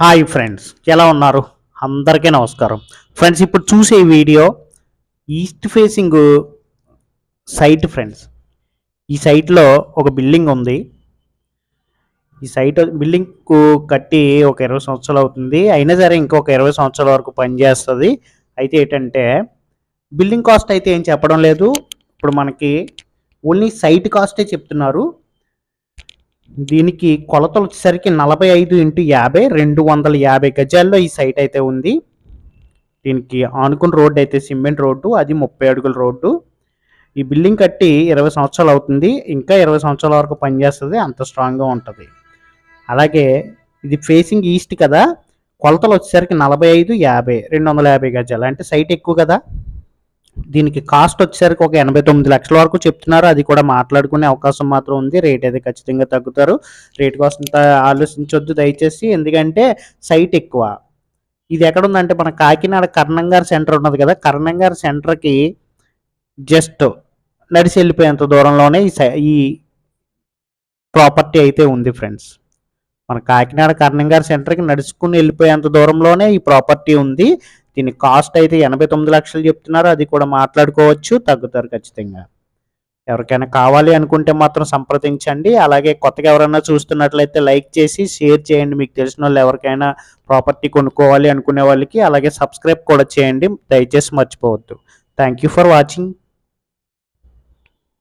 Hi friends ఎలా ఉన్నారు? అందరికీ నమస్కారం. ఫ్రెండ్స్ ఇప్పుడు చూసే video east facing site friends. ఈ సైట్లో ఒక బిల్డింగ్ ఉంది. ఈ సైట్ బిల్డింగ్కు కట్టి ఒక ఇరవై సంవత్సరాలు అవుతుంది. అయినా సరే ఇంకొక ఇరవై సంవత్సరాల వరకు పనిచేస్తుంది అయితే ఏంటంటే బిల్డింగ్ కాస్ట్ అయితే ఏం చెప్పడం లేదు. ఇప్పుడు మనకి ఓన్లీ సైట్ కాస్టే చెప్తున్నారు. దీనికి కొలతలు వచ్చేసరికి నలభై ఐదు ఇంటూ యాభై రెండు వందల యాభై గజాల్లో ఈ సైట్ అయితే ఉంది. దీనికి ఆనుకున్న రోడ్డు అయితే సిమెంట్ రోడ్డు అది ముప్పై అడుగుల రోడ్డు. ఈ బిల్డింగ్ కట్టి ఇరవై సంవత్సరాలు అవుతుంది. ఇంకా ఇరవై సంవత్సరాల వరకు పనిచేస్తుంది అంత స్ట్రాంగ్గా ఉంటుంది. అలాగే ఇది ఫేసింగ్ ఈస్ట్ కదా కొలతలు వచ్చేసరికి నలభై ఐదు యాభై రెండు వందల యాభై గజాలు. అంటే సైట్ ఎక్కువ కదా. దీనికి కాస్ట్ వచ్చేసరికి ఒక ఎనభై తొమ్మిది లక్షల వరకు చెప్తున్నారు. అది కూడా మాట్లాడుకునే అవకాశం మాత్రం ఉంది. రేట్ అయితే ఖచ్చితంగా తగ్గుతారు. రేట్ కోసం అంత ఆలోచించొద్దు దయచేసి. ఎందుకంటే సైట్ ఎక్కువ. ఇది ఎక్కడ ఉందంటే మన కాకినాడ కర్ణంగారు సెంటర్ ఉన్నది కదా. కర్ణంగారు సెంటర్కి జస్ట్ నడిచి వెళ్ళిపోయేంత దూరంలోనే ఈ సై- ఈ ప్రాపర్టీ అయితే ఉంది ఫ్రెండ్స్. మన కాకినాడ కర్ణంగారు సెంటర్కి నడుచుకుని వెళ్ళిపోయేంత దూరంలోనే ఈ ప్రాపర్టీ ఉంది. దీని కాస్ట్ అయితే ఎనభై తొమ్మిది లక్షలు చెప్తున్నారు. అది కూడా మాట్లాడుకోవచ్చు. తగ్గుతారు ఖచ్చితంగా. ఎవరికైనా కావాలి అనుకుంటే మాత్రం సంప్రదించండి. అలాగే కొత్తగా ఎవరైనా చూస్తున్నట్లయితే లైక్ చేసి షేర్ చేయండి. మీకు తెలిసిన వాళ్ళు ఎవరికైనా ప్రాపర్టీ కొనుక్కోవాలి అనుకునే వాళ్ళకి అలాగే సబ్స్క్రైబ్ కూడా చేయండి. దయచేసి మర్చిపోవద్దు. Thank you for watching.